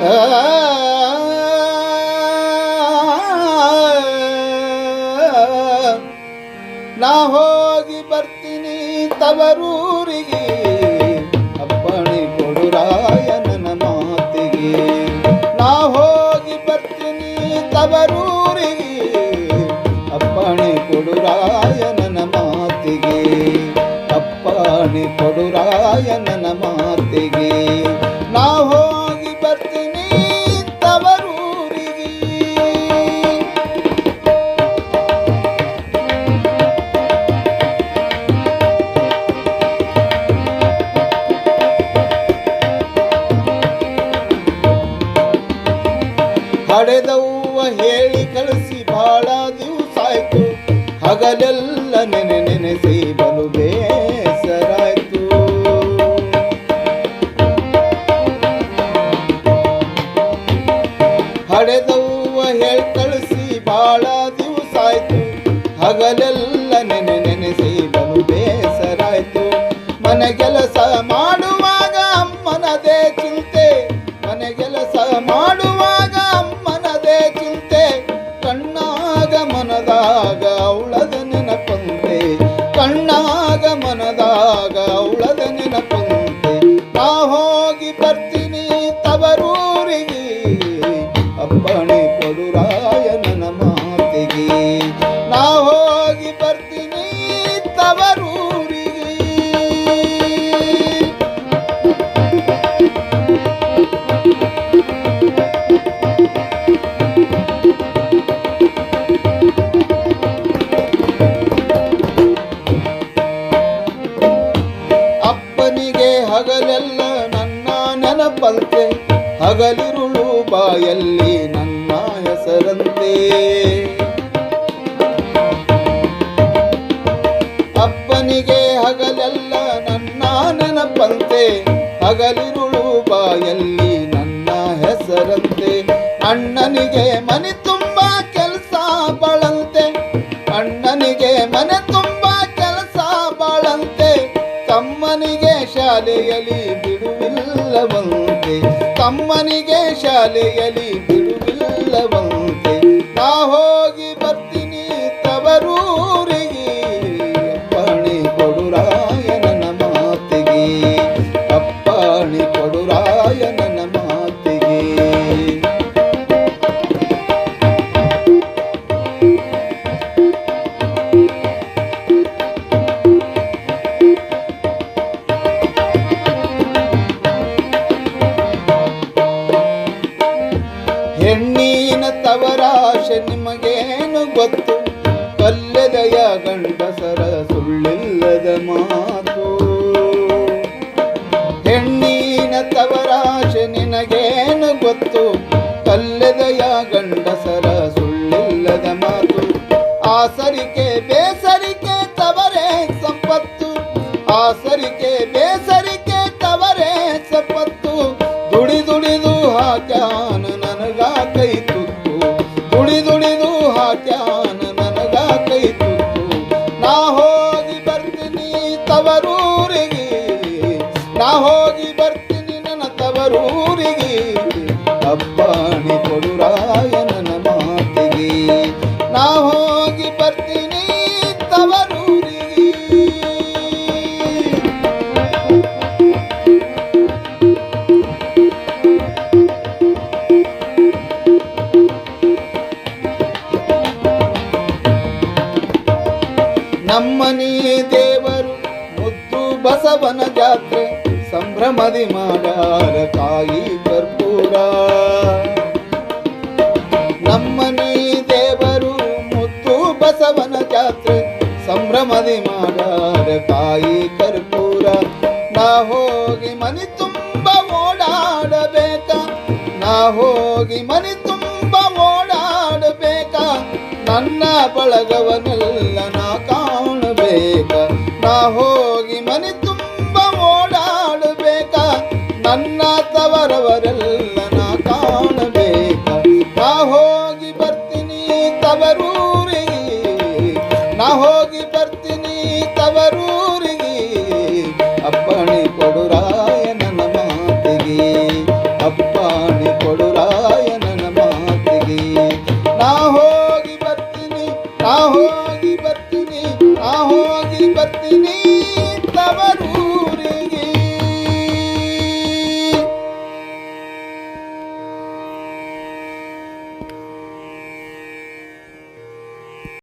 ನಾ ಹೋಗಿ ಬರ್ತೀನಿ ತವರೂರಿಗೆ, ಅಪ್ಪಣೆ ಕೊಡು ರಾಯನನ ಮಾತಿಗೆ. ನಾ ಹೋಗಿ ಬರ್ತೀನಿ ತವರೂರಿಗೆ, ಅಪ್ಪಣೆ ಕೊಡು ರಾಯನನ ಮಾತಿಗೆ. ಅಪ್ಪಣೆ ಕೊಡು ರಾಯನನ ಮಾತಿಗೆ. ಹಗಲೆಲ್ಲ ನೆನೆ ನೆನೆಸಿ ಬಲು ಬೇಸರಾಯ್ತು. ಹಡೆದವ್ವ ಹೇಳ್ ಕಳಿಸಿ ಬಾಳ ದಿವಸ ಆಯ್ತು ಹಗಲೆಲ್ಲ ನೆನೆ ನೆನೆಸಿ ಬಲು ಬೇಸರಾಯ್ತು. ಮನೆಗೆಲಸ ಮಾಡುವಾಗ ಅಮ್ಮನದೇ ಚಿಂತೆ. ಮನೆಗೆಲಸ ಮಾಡುವಾಗ ಅಮ್ಮನದೇ ಚಿಂತೆ. ಕಣ್ಣಾಗ ಮನದಾಗ ಹಗಲಿರುಳು ಬಾಯಲ್ಲಿ ನನ್ನ ಹೆಸರಂತೆ. ಅಪ್ಪನಿಗೆ ಹಗಲೆಲ್ಲ ನನ್ನ ನೆನಪಂತೆ. ಹಗಲಿರುಳು ಬಾಯಲ್ಲಿ ನನ್ನ ಹೆಸರಂತೆ. ಅಣ್ಣನಿಗೆ ಮನೆ ತಮ್ಮನಿಗೆ ಶಾಲೆಯಲ್ಲಿ ಬಿಡುವಿಲ್ಲವಂತೆ ಹೆಣ್ಣಿನ ತವರಾಶೆ ನಿಮಗೇನು ಗೊತ್ತು? ಕಲ್ಲದಯ ಗಂಡಸರ ಸುಳ್ಳಿಲ್ಲದ ಮಾತು. ಹೆಣ್ಣಿನ ತವರಾಶೆ ನಿನಗೇನು ಗೊತ್ತು? ಕಲ್ಲದಯ ಗಂಡಸರ ಸುಳ್ಳಿಲ್ಲದ ಮಾತು. ಆಸರಿಕೆ, ಬೇಸರಿಕೆ ತವರೇ ಸಂಪತ್ತು. ಆಸರಿಕೆ, ಬೇಸರಿಕೆ ತವರೇ ಸಂಪತ್ತು. ದುಡಿದುಡಿದು ಹಾಕ್ಯಾನ ಹೋಗಿ ಬರ್ತೀನಿ ತವರೂರಿಗೆ. ನಮ್ಮನೇ ದೇವರು ಮುದ್ದು ಬಸವನ ಜಾತ್ರೆ ಸಂಭ್ರಮದಿ ಮಾಡಾರ ಕಾಯಿ ಕರ್ಪೂರ. ನಮ್ಮನಿ ಬಸವನ ಜಾತ್ರೆ, ಸಂಭ್ರಮದಿ ಮಾಡಾರ ಕಾಯಿ ಕರ್ಪೂರ. ನಾ ಹೋಗಿ ಮನಿ ತುಂಬ ಓಡಾಡಬೇಕ, ನಾ ಹೋಗಿ ಮನಿ ತುಂಬ ಓಡಾಡಬೇಕ. ನನ್ನ ಬಳಗವನ್ನೆಲ್ಲ ನಾ ಕಾಣಬೇಕ, ನಾ ಹೋಗಿ होगी बरती